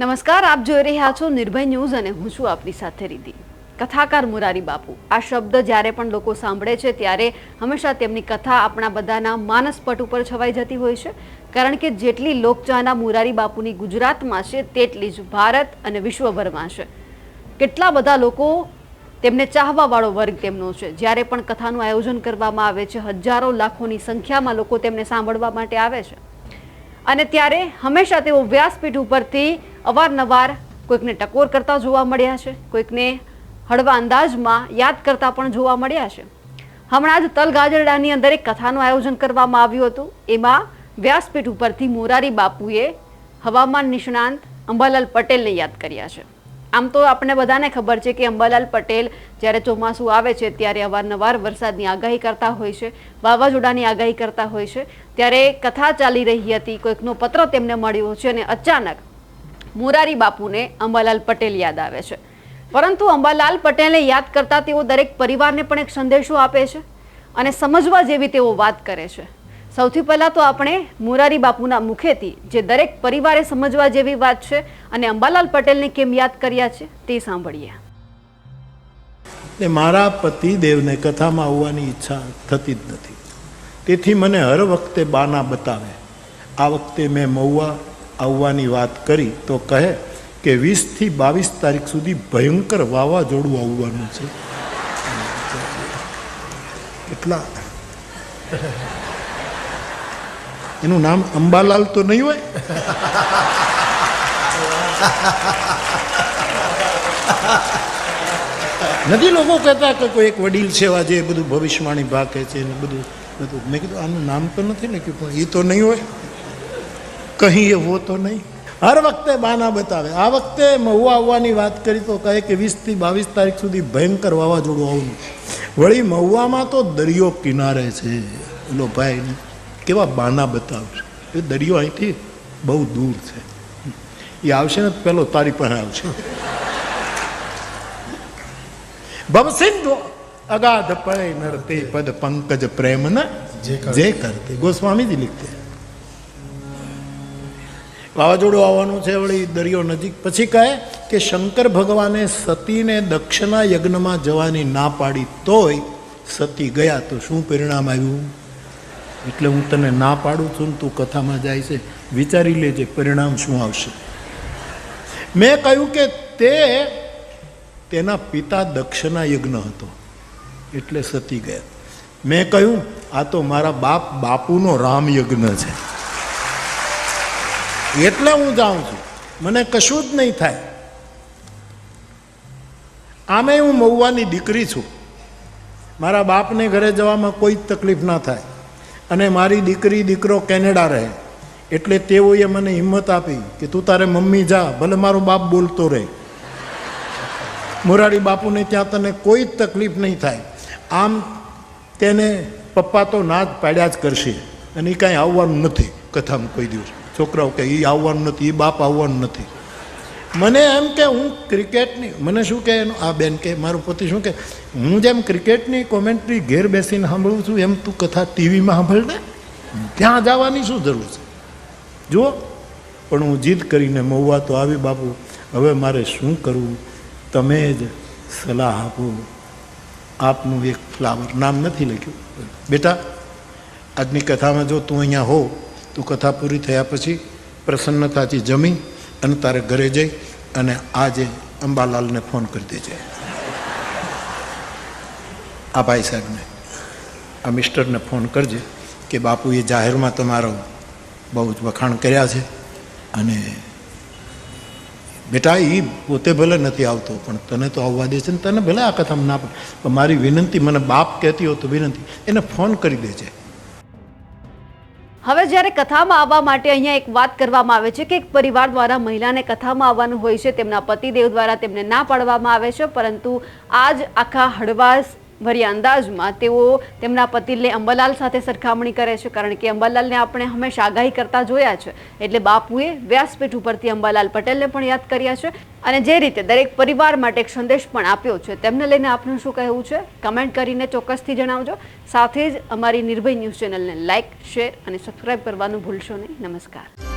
નમસ્કાર, આપ જોઈ રહ્યા છો નિર્ભય ન્યૂઝ અને હું છું આપની સાથે રીધી કથાકાર મુરારી બાપુ. આ શબ્દ જ્યારે પણ લોકો સાંભળે છે, ત્યારે હંમેશા તેમની કથા આપણા બધાના માનસપટ ઉપર છવાઈ જતી હોય છે. કારણ કે જેટલી લોકચાહના મુરારી બાપુની ગુજરાતમાં છે, તેટલી જ ભારત અને વિશ્વભરમાં છે. કેટલા બધા લોકો તેમને ચાહવાવાળો વર્ગ તેમનો છે. જ્યારે પણ કથાનું આયોજન કરવામાં આવે છે, હજારો લાખોની સંખ્યામાં લોકો તેમને સાંભળવા માટે આવે છે. અને ત્યારે હંમેશા તેઓ વ્યાસપીઠ ઉપરથી અવારનવાર કોઈકને ટકોર કરતા જોવા મળ્યા છે, કોઈકને હળવા અંદાજમાં યાદ કરતા પણ જોવા મળ્યા છે. હમણાં જ તલગાજરડાની અંદર એક કથાનું આયોજન કરવામાં આવ્યું હતું. એમાં વ્યાસપીઠ ઉપરથી મોરારી બાપુએ હવામાન નિષ્ણાંત અંબાલાલ પટેલને યાદ કર્યા છે. આમ તો આપણે બધાને ખબર છે કે અંબાલાલ પટેલ જ્યારે ચોમાસું આવે છે, ત્યારે અવારનવાર વરસાદની આગાહી કરતા હોય છે, વાવાઝોડાની આગાહી કરતા હોય છે. ત્યારે કથા ચાલી રહી હતી, કોઈકનો પત્ર તેમને મળ્યો છે અને અચાનક મોરારી બાપુને અંબાલાલ પટેલ યાદ આવે છે. પરંતુ અંબાલાલ પટેલને યાદ કરતા તેઓ દરેક પરિવારને પણ એક સંદેશો આપે છે અને સમજવા જેવી તેઓ વાત કરે છે. સૌથી પહેલાં તો આપણે મોરારી બાપુના મુખેથી જે દરેક પરિવારે સમજવા જેવી વાત છે અને અંબાલાલ પટેલને કેમ યાદ કર્યા છે તે સાંભળીએ. ને મારા પતિદેવને કથામાં આવવાની ઈચ્છા થતી જ નથી. તેથી મને હર વખતે બાના બતાવે. આ વખતે મેં મહુવા આવવાની વાત કરી તો કહે કે વીસથી બાવીસ તારીખ સુધી ભયંકર વાવાઝોડું આવવાનું છે. કેટલા? એનું નામ અંબાલાલ તો નહીં હોય? નથી લોકો કહેતા કે કોઈ એક વડીલ છે આજે બધું ભવિષ્યવાણી ભાકે છે ને બધું. મેં કીધું, આનું નામ તો નથી ને? પણ એ તો નહીં હોય. કહી એવો તો નહીં. હર વખતે બાના બતાવે. આ વખતે મહુવા આવવાની વાત કરી તો કહે કે વીસથી બાવીસ તારીખ સુધી ભયંકર વાવાઝોડું આવવું વળી મહુવામાં તો દરિયો કિનારે છે. ઓલો ભાઈ કેવા બાના બતાવશે? એ દરિયો અહીંથી બહુ દૂર છે. એ આવશે ને પેલો તારી પણ આવશે. ભવસિંધુ અગાધ પળે નરતે પદ પંકજ પ્રેમ ને જે કરતી. ગોસ્વામીજી લીખતે. વાવાઝોડું આવવાનું છે, વળી દરિયો નજીક. પછી કહે કે શંકર ભગવાને સતીને દક્ષના યજ્ઞમાં જવાની ના પાડી તોય સતી ગયા તો શું પરિણામ આવ્યું? એટલે હું તને ના પાડું છું ને તું કથામાં જાય છે. વિચારી લેજે પરિણામ શું આવશે. મેં કહ્યું કે તે તેના પિતા દક્ષના યજ્ઞ હતો, એટલે સતી ગયા. મેં કહ્યું, આ તો મારા બાપ બાપુનો રામ યજ્ઞ છે. એટલે હું જાઉં છું. મને કશું જ નહીં થાય. આમે હું મહુવાની દીકરી છું. મારા બાપને ઘરે જવામાં કોઈ જ તકલીફ ના થાય. અને મારી દીકરી, દીકરો કેનેડા રહે. એટલે તેઓએ મને હિંમત આપી કે તું તારે મમ્મી જા, ભલે મારો બાપ બોલતો રહે. મોરારી બાપુને ત્યાં તને કોઈ જ તકલીફ નહીં થાય. આમ તેને પપ્પા તો ના જ પાડ્યા જ કરશે. અને એ કાંઈ આવવાનું નથી કથામાં કોઈ દિવસ. છોકરાઓ કે એ આવવાનું નથી એ બાપ આવવાનું નથી. મને એમ કે, હું ક્રિકેટની મને શું કહે એનું આ બેન કે, મારો પતિ શું કે, હું જેમ ક્રિકેટની કોમેન્ટ્રી ઘેર બેસીને સાંભળું છું, એમ તું કથા ટીવીમાં સાંભળ ને. ત્યાં જવાની શું જરૂર છે? જુઓ, પણ હું જીદ કરીને મહુવા તો આવી, બાપુ, હવે મારે શું કરવું? તમે જ સલાહ આપો. આપનું એક ફ્લાવર નામ નથી લખ્યું. બેટા, આજની કથામાં જો તું અહીંયા હો તું કથા પૂરી થયા પછી પ્રસન્નતાથી જમી અને તારે ઘરે જઈ અને આજે અંબાલાલને ફોન કરી દેજે. આ ભાઈ સાહેબને, આ મિસ્ટરને ફોન કરજે કે બાપુએ જાહેરમાં તમારો બહુ જ વખાણ કર્યા છે અને બેટા એ પોતે ભલે નથી આવતો, પણ તને તો આવવા દે છે ને તને ભલે આ કથામાં ના પણ મારી વિનંતી, મને બાપ કહેતી હોય તો વિનંતી, એને ફોન કરી દેજે. હવે જ્યારે કથામાં આવવા માટે અહીંયા એક વાત કરવામાં આવે છે કે એક પરિવાર દ્વારા મહિલાને કથામાં આવવાનું હોય છે, તેમના પતિદેવ દ્વારા તેમને ના પાડવામાં આવે છે, પરંતુ આજ આખા હળવાશ ભર્યા અંદાજમાં તેઓ તેમના પતિને અંબાલાલ સાથે સરખામણી કરે છે, કારણ કે અંબાલાલને આપણે હંમેશા આગાહી કરતા જોયા છે. એટલે બાપુએ વ્યાસપીઠ ઉપરથી અંબાલાલ પટેલને પણ યાદ કર્યા છે અને જે રીતે દરેક પરિવાર માટે એક સંદેશ પણ આપ્યો છે, તેમને લઈને આપનું શું કહેવું છે? કમેન્ટ કરીને ચોક્કસથી જણાવજો. સાથે જ અમારી નિર્ભય ન્યૂઝ ચેનલને લાઇક શેર અને સબસ્ક્રાઇબ કરવાનું ભૂલશો નહીં. નમસ્કાર.